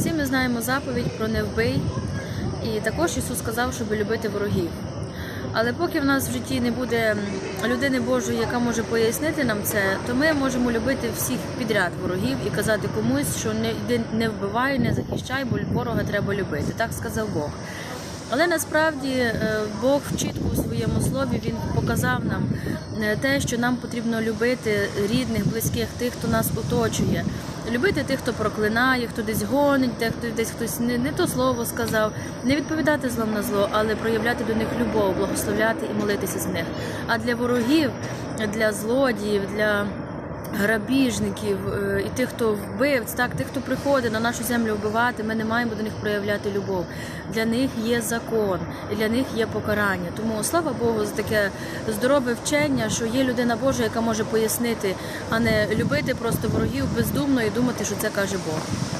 Всі ми знаємо заповідь про не вбий, і також Ісус сказав, щоб любити ворогів. Але поки в нас в житті не буде людини Божої, яка може пояснити нам це, то ми можемо любити всіх підряд ворогів і казати комусь, що не не вбивай, не захищай, бо ворога треба любити. Так сказав Бог. Але насправді е, Бог чітко у своєму слові він показав нам е, те, що нам потрібно любити рідних, близьких, тих, хто нас оточує. Любити тих, хто проклинає, хто десь гонить, тих, хто десь хтось не, не то слово сказав, не відповідати злом на зло, але проявляти до них любов, благословляти і молитися з них. А для ворогів, для злодіїв, для грабіжників е, і тих, хто вбивць, так, тих, хто приходить на нашу землю вбивати, ми не маємо до них проявляти любов. Для них є закон, і для них є покарання. Тому слава Богу, за таке здорове вчення, що є людина Божа, яка може пояснити, а не любити просто ворогів бездумно і думати, що це каже Бог.